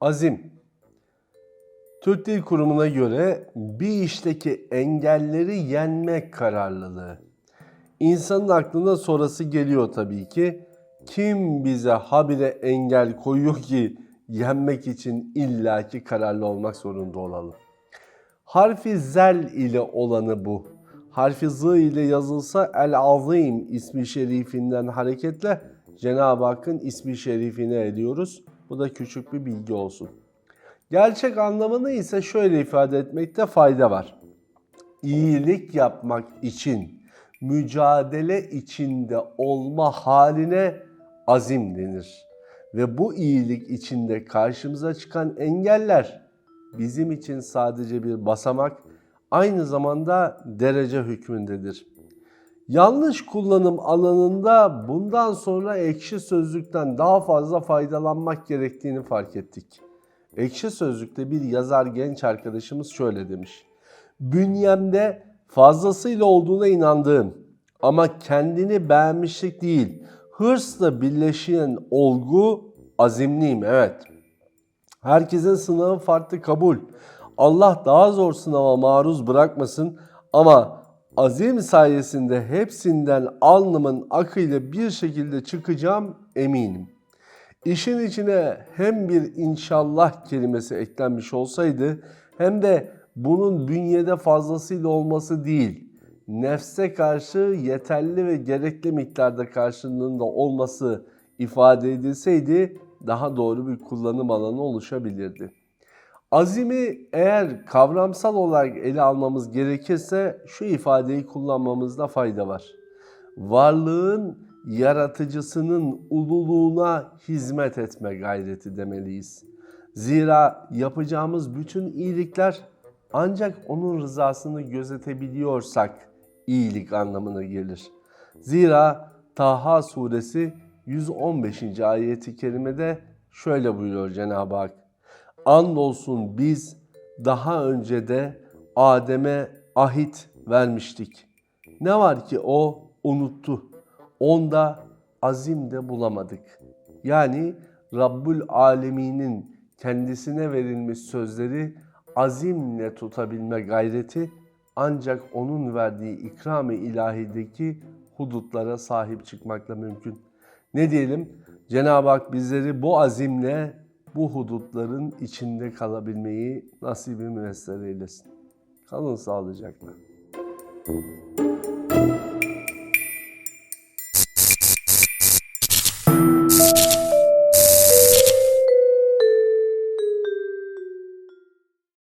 Azim. Türk Dil Kurumu'na göre bir işteki engelleri yenmek kararlılığı. İnsanın aklına sonrası geliyor tabii ki. Kim bize habire engel koyuyor ki yenmek için illaki kararlı olmak zorunda olalım. Harfi zel ile olanı bu. Harfi z ile yazılsa El Azim ismi şerifinden hareketle Cenab-ı Hakk'ın ismi şerifini ediyoruz. Bu da küçük bir bilgi olsun. Gerçek anlamını ise şöyle ifade etmekte fayda var. İyilik yapmak için mücadele içinde olma haline azim denir. Ve bu iyilik içinde karşımıza çıkan engeller bizim için sadece bir basamak, aynı zamanda derece hükmündedir. Yanlış kullanım alanında bundan sonra ekşi sözlükten daha fazla faydalanmak gerektiğini fark ettik. Ekşi Sözlük'te bir yazar genç arkadaşımız şöyle demiş. Bünyemde fazlasıyla olduğuna inandığım ama kendini beğenmişlik değil, hırsla birleşen olgu azimliyim evet. Herkesin sınavı farklı kabul. Allah daha zor sınava maruz bırakmasın ama azim sayesinde hepsinden alnımın akıyla bir şekilde çıkacağım eminim. İşin içine hem bir inşallah kelimesi eklenmiş olsaydı hem de bunun bünyede fazlasıyla olması değil, nefse karşı yeterli ve gerekli miktarda karşılığında olması ifade edilseydi daha doğru bir kullanım alanı oluşabilirdi. Azimi eğer kavramsal olarak ele almamız gerekirse şu ifadeyi kullanmamızda fayda var. Varlığın yaratıcısının ululuğuna hizmet etme gayreti demeliyiz. Zira yapacağımız bütün iyilikler ancak onun rızasını gözetebiliyorsak iyilik anlamına gelir. Zira Taha suresi 115. ayeti kerimede şöyle buyuruyor Cenab-ı Hak. Andolsun biz daha önce de Adem'e ahit vermiştik. Ne var ki o unuttu. Onda azim de bulamadık. Yani Rabbül Alemin'in kendisine verilmiş sözleri azimle tutabilme gayreti ancak onun verdiği ikram-ı ilahideki hudutlara sahip çıkmakla mümkün. Ne diyelim? Cenab-ı Hak bizleri bu azimle bu hudutların içinde kalabilmeyi nasibi müessere eylesin. Kalın sağlıcakla.